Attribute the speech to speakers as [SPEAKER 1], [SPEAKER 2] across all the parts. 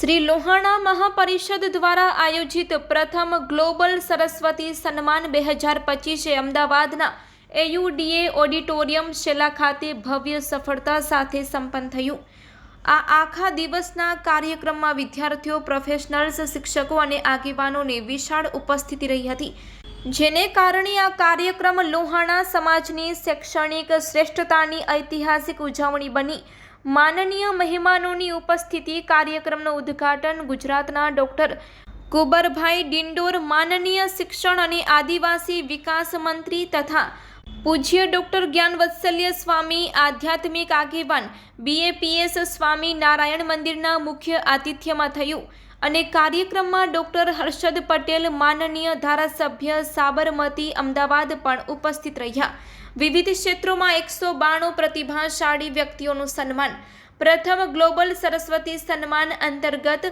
[SPEAKER 1] શ્રી લોહાણા મહાપરિષદ દ્વારા આયોજિત પ્રથમ ગ્લોબલ સરસ્વતી સન્માન બે હજાર પચીસે અમદાવાદના એયુડીએ ઓડિટોરિયમ શેલા ખાતે ભવ્ય સફળતા સાથે સંપન્ન થયું. આ આખા દિવસના કાર્યક્રમમાં વિદ્યાર્થીઓ પ્રોફેશનલ્સ શિક્ષકો અને આગેવાનોની વિશાળ ઉપસ્થિતિ રહી હતી. જેને કારણે આ કાર્યક્રમ લોહાણા સમાજની શૈક્ષણિક શ્રેષ્ઠતાની ઐતિહાસિક ઉજવણી બની. માનનીય મહેમાનોની ઉપસ્થિતિ કાર્યક્રમનું ઉદ્ઘાટન ગુજરાતના ડોક્ટર કુબરભાઈ ડિંડોર, માનનીય શિક્ષણ અને આદિવાસી વિકાસ મંત્રી તથા પૂજ્ય ડોક્ટર જ્ઞાનવત્સલ્ય સ્વામી, આધ્યાત્મિક આગેવાન બીએપીએસ સ્વામી નારાયણ મંદિરના મુખ્ય આતિથ્યમાં થયું. અને કાર્યક્રમમાં ડોક્ટર હર્ષદ પટેલ, માનનીય ધારાસભ્ય સાબરમતી, અમદાવાદ પણ ઉપસ્થિત રહ્યા. વિવિધ ક્ષેત્રોમાં એકસો બાણું પ્રતિભાશાળી વ્યક્તિઓનું સન્માન. પ્રથમ ગ્લોબલ સરસ્વતી સન્માન અંતર્ગત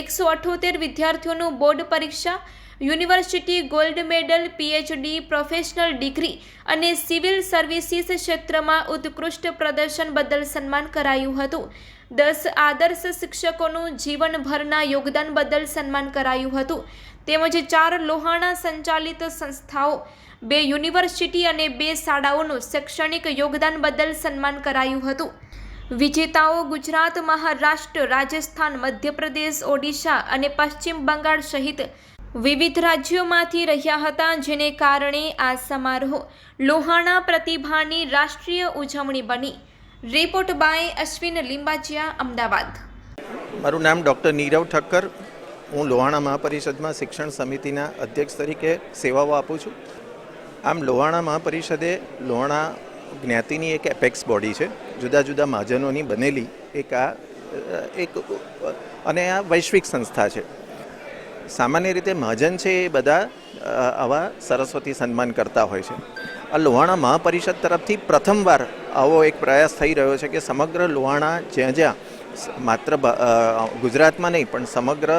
[SPEAKER 1] એકસો અઠોતેર વિદ્યાર્થીઓનું બોર્ડ પરીક્ષા, university gold medal, PhD, professional degree અને સિવિલ સર્વિસીસ ક્ષેત્રમાં ઉત્કૃષ્ટ પ્રદર્શન બદલ સન્માન કરાયું હતું. દસ આદર્શ શિક્ષકોનું જીવનભરના યોગદાન બદલ સન્માન કરાયું હતું. તેમજ ચાર લોહાણા સંચાલિત સંસ્થાઓ, બે યુનિવર્સિટી અને બે શાળાઓનું શૈક્ષણિક યોગદાન બદલ સન્માન કરાયું હતું. વિજેતાઓ ગુજરાત, મહારાષ્ટ્ર, રાજસ્થાન, મધ્યપ્રદેશ, ઓડિશા અને પશ્ચિમ બંગાળ સહિત વિવિધ રાજ્યોમાંથી રહ્યા હતા, જેને કારણે આ સમારોહ લોહાણા પ્રતિભાની રાષ્ટ્રીય ઉજવણી બની. Report by Ashwin Limbachiya Ahmedabad.
[SPEAKER 2] મારું નામ ડૉક્ટર નીરવ ઠક્કર. હું લોહાણા મહાપરિષદમાં શિક્ષણ સમિતિના અધ્યક્ષ તરીકે સેવાઓ આપું છું. આમ, લોહાણા મહાપરિષદે લોહાણા જ્ઞાતિની એક એપેક્સ બોડી છે. જુદા જુદા મહાજનોની બનેલી એક આ એક, અને આ વૈશ્વિક સંસ્થા છે. સામાન્ય રીતે મહાજન છે એ બધા આવા સરસ્વતી સન્માન કરતા હોય છે. આ લોહાણા મહાપરિષદ તરફથી પ્રથમવાર આવો એક પ્રયાસ થઈ રહ્યો છે કે સમગ્ર લોહાણા જ્યાં જ્યાં માત્ર ગુજરાતમાં નહીં પણ સમગ્ર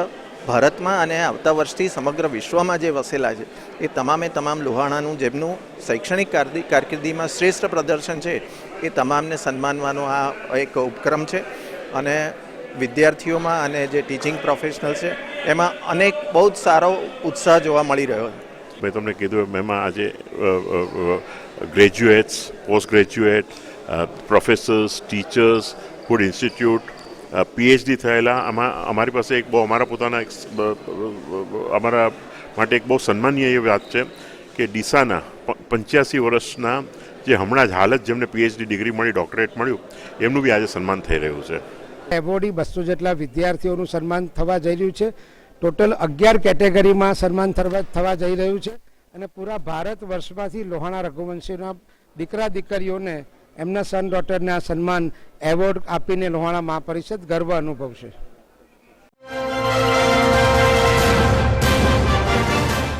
[SPEAKER 2] ભારતમાં અને આવતા વર્ષથી સમગ્ર વિશ્વમાં જે વસેલા છે, એ તમામે તમામ લોહાણાનું જેમનું શૈક્ષણિક કારદી, કારકિર્દીમાં શ્રેષ્ઠ પ્રદર્શન છે, એ તમામને સન્માનવાનો આ એક ઉપક્રમ છે. અને વિદ્યાર્થીઓમાં અને જે ટીચિંગ પ્રોફેશનલ છે, એમાં અનેક બહુ જ સારો ઉત્સાહ જોવા મળી રહ્યો છે.
[SPEAKER 3] મેં તમને કીધું એમાં આજે graduates, post graduate professors, teachers, food institute PhD થયેલા, આમાં અમારી પાસે એક બહુ, અમારા પોતાના અમારા માટે એક બહુ સન્માનીય એ વાત છે કે ડીસાના પંચ્યાસી વર્ષના જે હમણાં જ હાલ જ જેમને પીએચડી ડિગ્રી મળી, ડોક્ટરેટ મળ્યું, એમનું બી આજે સન્માન થઈ રહ્યું છે.
[SPEAKER 4] એવોર્ડી બસો જેટલા વિદ્યાર્થીઓનું સન્માન થવા જઈ રહ્યું છે. ટોટલ અગિયાર કેટેગરીમાં સન્માન થવા જઈ રહ્યું છે. અને પૂરા ભારત વર્ષમાંથી લોહાણા રઘુવંશીના દીકરા દીકરીઓને એમના સન ડોટરને સન્માન એવોર્ડ આપીને લોહાણા મહાપરિષદ ગર્વ અનુભવશે.